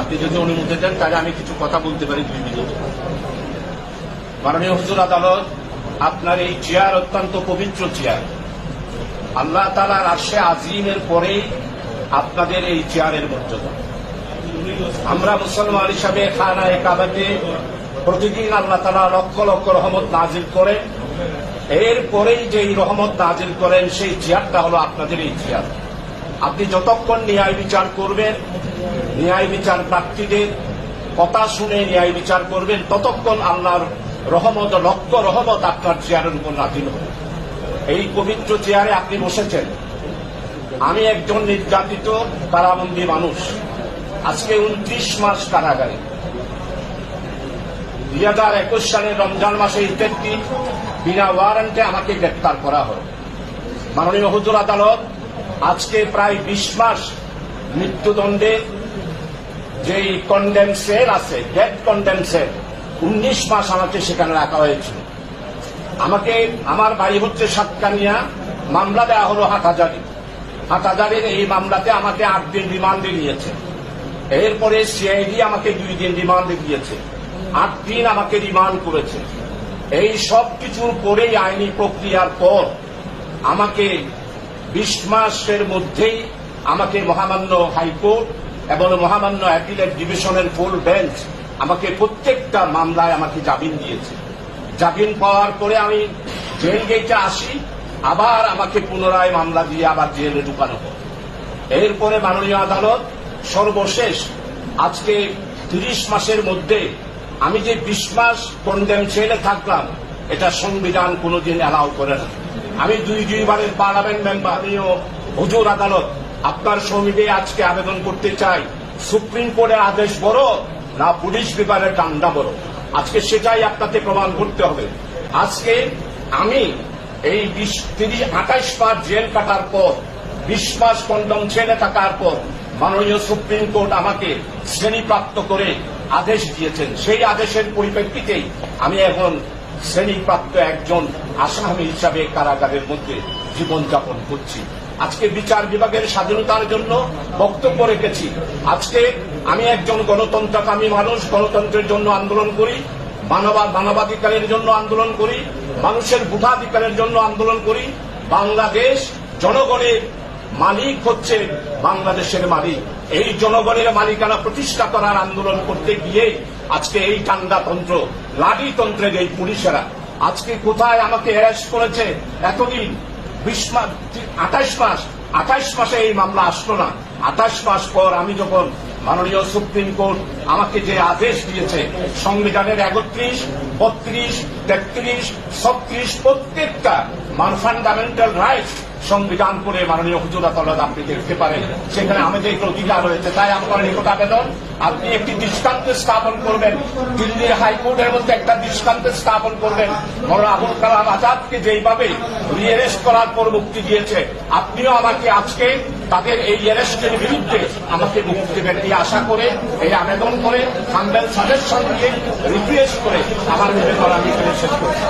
আপনি যদি অনুমতি দেন তাহলে আমি কিছু কথা বলতে পারি দুই মিনিট। মাননীয় হুজুর আদালত, আপনার এই চেয়ার অত্যন্ত পবিত্র চেয়ার। আল্লাহ তালার আশে আজিমের পরেই আপনাদের এই চেয়ারের মর্যাদা। আমরা মুসলমান হিসাবে খানা একাবাতে প্রতিদিন আল্লাহ তালা লক্ষ লক্ষ রহমত নাজিল করেন। এরপরেই যে এই রহমত নাজিল করেন, সেই চেয়ারটা হলো আপনাদের এই চেয়ার। আপনি যতক্ষণ ন্যায় বিচার করবেন, ন্যায় বিচার প্রার্থীদের কথা শুনে ন্যায় বিচার করবেন, ততক্ষণ আল্লাহর রহমত, লক্ষ রহমত আপনার চেয়ারের উপর নাজিল হবে। এই পবিত্র চেয়ারে আপনি বসেছেন। আমি একজন নির্যাতিত কারাবন্দী মানুষ। আজকে উনত্রিশ মাস কারাগারে। দুই হাজার একুশ সালের রমজান মাসে ইত্যাদি বিনা ওয়ারেন্টে আমাকে গ্রেপ্তার করা হয় মাননীয় হুজুর আদালত আজকে প্রায় বিশ মাস মৃত্যুদণ্ডে যেই কন্ডেম সেল আছে ডেথ কন্ডেম সেল উনিশ মাস আমাকে সেখানে রাখা হয়েছিল আমাকে, আমার বাড়ি হচ্ছে সাতকানিয়া, মামলা দেওয়া হলো হাটহাজারি। হাটহাজারির এই মামলাতে আমাকে আট দিন রিমান্ডে নিয়েছে এরপরে সিআইডি আমাকে দুই দিন রিমান্ডে দিয়েছে। আট দিন আমাকে রিমান্ড করেছে। এই সব কিছুর করেই আইনি প্রক্রিয়ার পর আমাকে বিশ মাসের মধ্যেই আমাকে মহামান্য হাইকোর্ট এবং মহামান্য অ্যাপিলেট ডিভিশনের ফুল বেঞ্চ আমাকে প্রত্যেকটা মামলায় আমাকে জামিন দিয়েছে। জামিন পাওয়ার পরে আমি জেল গেটে আসি, আবার আমাকে পুনরায় মামলা দিয়ে আবার জেলে ঢুকানো হয়। এরপরে মাননীয় আদালত সর্বশেষ আজকে তিরিশ মাসের মধ্যে আমি যে বিশ মাস কন্ডেম ছেলে থাকলাম, এটা সংবিধান কোনোদিন অ্যালাউ করে না। আমি দুই দুইবারের পার্লামেন্ট মেম্বার। হুজুর আদালত, আপনার সমিতি আজকে আবেদন করতে চাই। সুপ্রিম কোর্টের আদেশ বড় না পুলিশ বিভাগের ডান্ডা বড়? আজকে সেটাই আপনাকে প্রমাণ করতে হবে। আজকে আমি এই বিশ, তিরিশ, আঠাইশ মাস জেল কাটার পর, বিশ মাস কন্ডম ছেড়ে থাকার পর, মাননীয় সুপ্রিম কোর্ট আমাকে শ্রেণীপ্রাপ্ত করে আদেশ দিয়েছেন। সেই আদেশের পরিপ্রেক্ষিতেই আমি এখন শ্রেণীপ্রাপ্ত একজন আসামি হিসাবে কারাগারের মধ্যে জীবনযাপন করছি। আজকে বিচার বিভাগের স্বাধীনতার জন্য বক্তব্য রেখেছি। আজকে আমি একজন গণতন্ত্রকামী মানুষ, গণতন্ত্রের জন্য আন্দোলন করি, মানবা, মানবাধিকারের জন্য আন্দোলন করি, মানুষের ভোটাধিকারের জন্য আন্দোলন করি। বাংলাদেশ জনগণের মালিক হচ্ছে বাংলাদেশের মালিক। এই জনগণের মালিকানা প্রতিষ্ঠা করার আন্দোলন করতে গিয়ে আজকে এই টান্ডাতন্ত্র লাঠিতন্ত্রের এই পুলিশেরা, আজকে কোথায় আমাকে অ্যারেস্ট করেছে? এতদিন বিশ মাস আঠাইশ মাস, আঠাইশ মাসে এই মামলা আসলো না। আঠাশ মাস পর আমি যখন মাননীয় সুপ্রিম কোর্ট আমাকে যে আদেশ দিয়েছে, সংবিধানের একত্রিশ, বত্রিশ, তেত্রিশ, ছত্রিশ, প্রত্যেকটা মান ফান্ডামেন্টাল রাইটস সংবিধান করে মাননীয় হুজুর আদালত আপনি দেখতে পারেন। সেখানে আমাদের অধিকার রয়েছে। তাই আপনার নিকট আবেদন, আপনি একটি দৃষ্টান্ত স্থাপন করবেন। দিল্লির হাইকোর্টের মধ্যে একটা দৃষ্টান্ত স্থাপন করবেন। মৌলানা আবুল কালাম আজাদকে যেইভাবে রিয়ারেস্ট করার পর মুক্তি দিয়েছে, আপনিও আমাকে আজকে তাদের এই অ্যারেস্টের বিরুদ্ধে আমাকে মুক্তি দেবেন। এই আশা করে, এই আবেদন করে, হাম্বেল সাজেশন দিয়ে রিকুয়েস্ট করে আমার নিবেদন আমি শেষ করছি।